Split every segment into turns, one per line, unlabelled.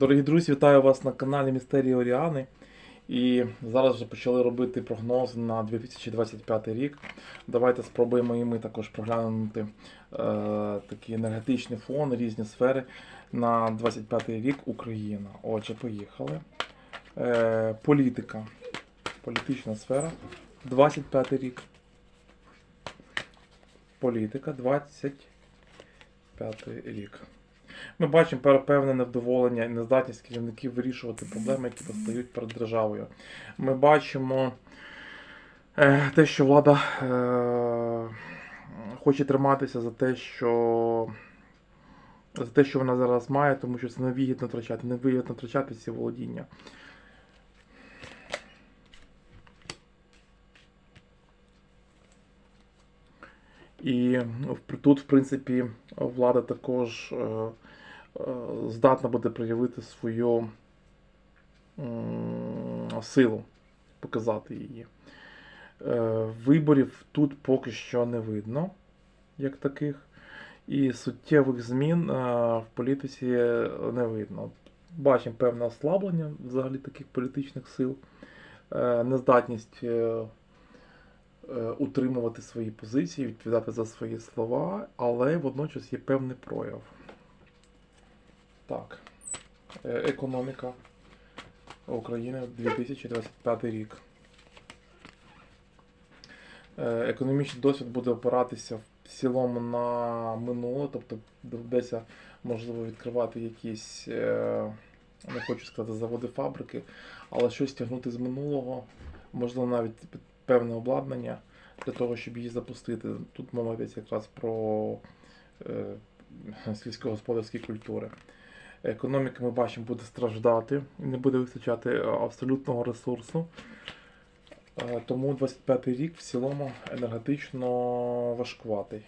Дорогі друзі, вітаю вас на каналі Містерії Оріани. І зараз вже почали робити прогноз на 2025 рік. Давайте спробуємо і ми також проглянути е, такий енергетичний фон, різні сфери на 25 рік Україна. Отже, поїхали. Е, політика. Політична сфера. 25 рік. Політика 25 рік. Ми бачимо певне невдоволення і нездатність керівників вирішувати проблеми, які постають перед державою. Ми бачимо е, те, що влада е, хоче триматися за те, що за те, що вона зараз має, тому що це невигідно втрачати, невигідно втрачати ці володіння. І тут, в принципі, влада також е, здатна буде проявити свою силу, показати її. Е, Виборів тут поки що не видно, як таких, і суттєвих змін е, в політиці не видно. Бачимо певне ослаблення взагалі таких політичних сил, е, нездатність е, е, утримувати свої позиції, відповідати за свої слова, але водночас є певний прояв. Так. Е, Економіка України 2025 рік. Е, Економічний досвід буде опиратися в цілому на минуле, тобто доведеться, можливо, відкривати якісь, е, не хочу сказати, заводи, фабрики, але щось тягнути з минулого, можливо, навіть певне обладнання для того, щоб її запустити. Тут мова йдеться якраз про сільськогосподарські культури. Економіка, ми бачимо, буде страждати, не буде вистачати е, абсолютного ресурсу. Е, Тому 25-й рік в цілому енергетично важкуватий.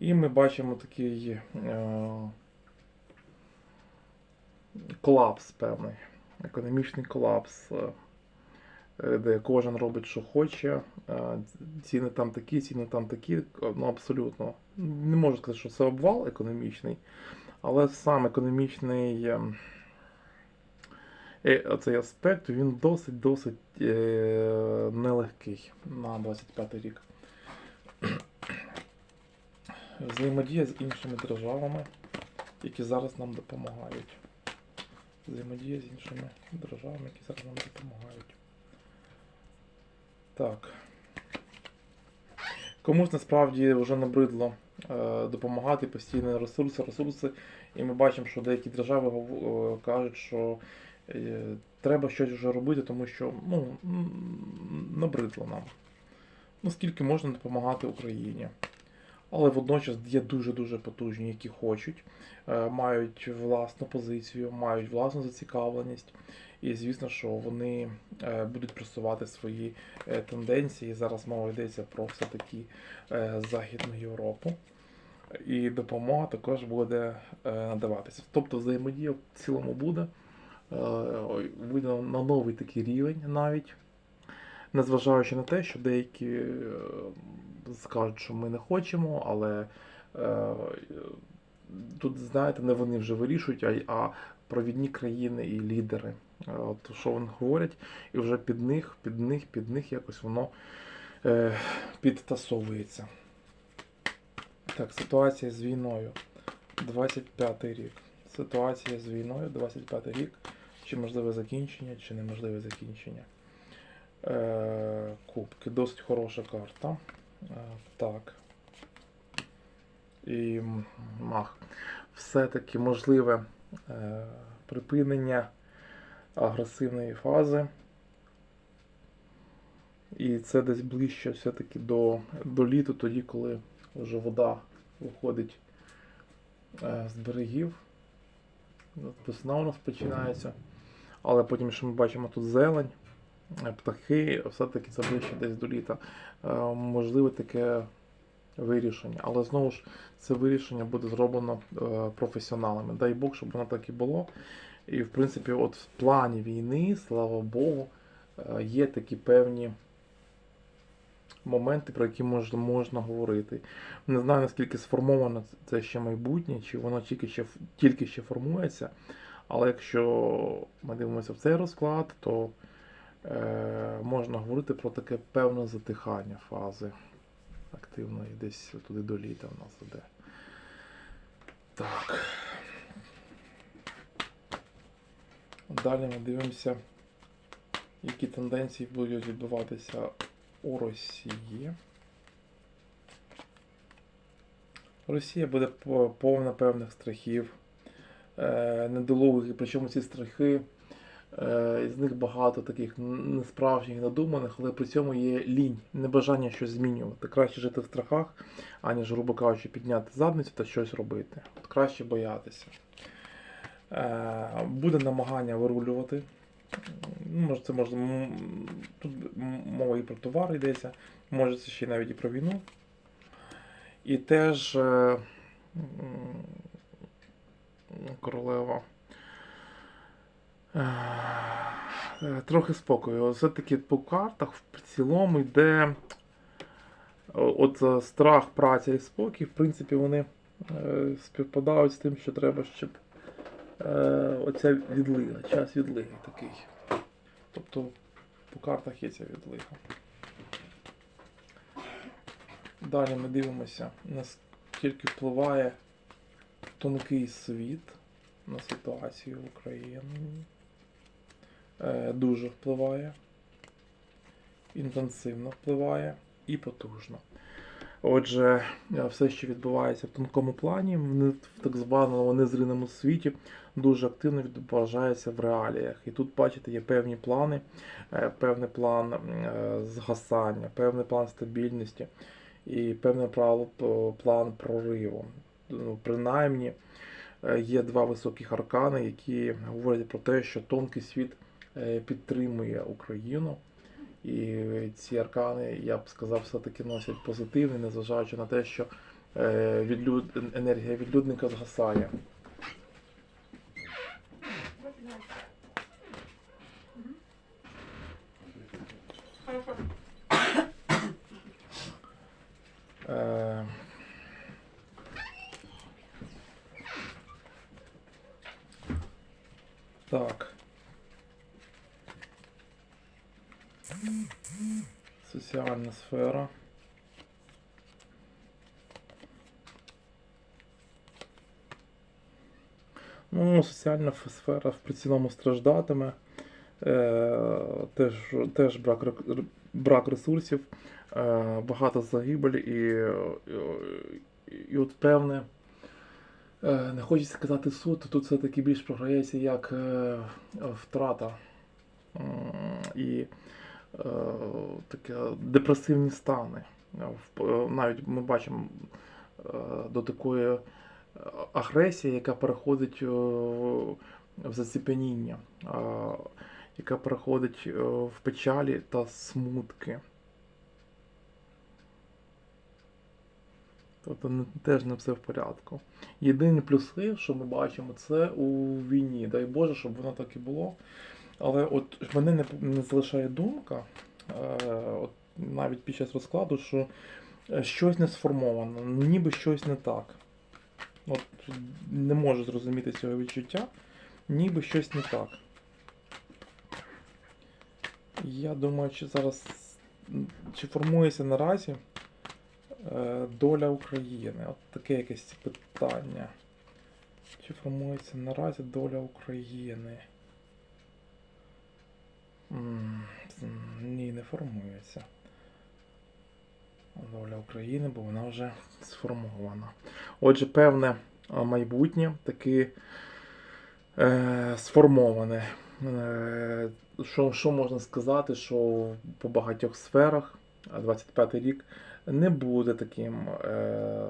І ми бачимо такий е, колапс певний, економічний колапс, де кожен робить, що хоче. Ціни там такі, ціни там такі. Ну, абсолютно. Не можу сказати, що це обвал економічний, але сам економічний. е, е, Оцей аспект він досить-досить е, нелегкий на 25 рік. Взаємодія з іншими державами, які зараз нам допомагають. Взаємодія з іншими державами, які зараз нам допомагають. Так. Комусь насправді вже набридло допомагати постійно ресурси, ресурси. І ми бачимо, що деякі держави е, кажуть, що е, треба щось вже робити, тому що ну, набридло нам. Наскільки можна допомагати Україні. Але водночас є дуже-дуже потужні, які хочуть, е, мають власну позицію, мають власну зацікавленість. І звісно, що вони е, будуть просувати свої е, тенденції. Зараз мова йдеться про все-таки Західну Європу. І допомога також буде надаватися. Тобто взаємодія в цілому буде. Вийде на новий такий рівень навіть. Незважаючи на те, що деякі е, скажуть, що ми не хочемо, але е, тут, знаєте, не вони вже вирішують, а, провідні країни і лідери. Е, От що вони говорять, і вже під них, під них, під них якось воно підтасовується. Так, ситуація з війною. 25 рік. Ситуація з війною, 25 рік. Чи можливе закінчення, чи неможливе закінчення. Е, кубки. Досить хороша карта. Е, так. І мах. Все-таки можливе е, припинення агресивної фази. І це десь ближче все-таки до, до літу, тоді, коли вже вода виходить з берегів. Весна у нас починається. Але потім, що ми бачимо тут зелень, птахи, все-таки це ближче десь до літа. Е, Можливе таке вирішення. Але знову ж це вирішення буде зроблено е, професіоналами. Дай Бог, щоб воно так і було. І в принципі, от в плані війни, слава Богу, е, є такі певні моменти, про які можна, можна говорити. Не знаю, наскільки сформовано це ще майбутнє, чи воно тільки ще, тільки ще формується. Але якщо ми дивимося в цей розклад, то можна говорити про таке певне затихання фази активної, десь туди до літа в нас іде. Так. Далі ми дивимося, які тенденції будуть відбуватися у Росії. Росія буде повна певних страхів, е, недолугих, причому ці страхи, е, з них багато таких несправжніх, надуманих, але при цьому є лінь, небажання щось змінювати. Краще жити в страхах, аніж, грубо кажучи, підняти задницю та щось робити. От краще боятися. Е, Буде намагання вирулювати. Ну, Може, це можна. Тут мова і про товар йдеться, може це ще навіть і про війну. І теж е, королева. Е, е, Трохи спокою. Все-таки по картах в цілому йде от е, страх, праця і спокій, в принципі, вони е, співпадають з тим, що треба, щоб е, оця відлига, час відлиги такий. Тобто по картах є ця відлига. Далі ми дивимося, наскільки впливає тонкий світ на ситуацію в Україні. Е, дуже впливає, інтенсивно впливає і потужно. Отже, е, все, що відбувається в тонкому плані, в так званому незриному світі, дуже активно відображається в реаліях. І тут, бачите, є певні плани, е, певний план згасання, певний план стабільності і певний план прориву. Ну, принаймні, є два високих аркани, які говорять про те, що тонкий світ підтримує Україну. І ці аркани, я б сказав, все-таки носять позитивний, незважаючи на те, що е, відлюд... енергія відлюдника згасає. Е, Так. Соціальна сфера. Ну, соціальна сфера в цілому страждатиме. Е, теж, теж брак, брак ресурсів, е, багато загибель і, і, і от певне. Е, Не хочеться сказати суд, тут все-таки більш програється як е, втрата і таке депресивні стани. Е, е, Навіть ми бачимо е, до такої е, агресії, яка переходить е, в заціпеніння, е, яка переходить е, в печалі та смутки. Тобто теж не все в порядку. Єдині плюси, що ми бачимо, це у війні. Дай Боже, щоб воно так і було. Але от мене не, не залишає думка, е, от навіть під час розкладу, що е, щось не сформовано, ніби щось не так. От не можу зрозуміти цього відчуття, ніби щось не так. Я думаю, чи зараз чи формується наразі е, доля України? От таке якесь питання. Чи формується наразі доля України? Ні, не формується. Доля України, бо вона вже сформована. Отже, певне майбутнє таки е, сформоване. Е, що, що можна сказати, що по багатьох сферах а 25 рік не буде таким, е,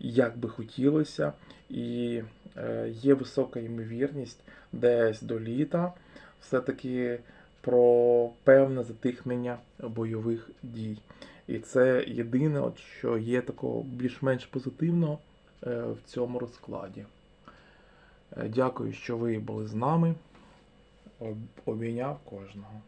як би хотілося, і е, є висока ймовірність десь до літа все-таки про певне затихнення бойових дій. І це єдине, от, що є такого більш-менш позитивного е, в цьому розкладі. Е, Дякую, що ви були з нами. Обійняв кожного.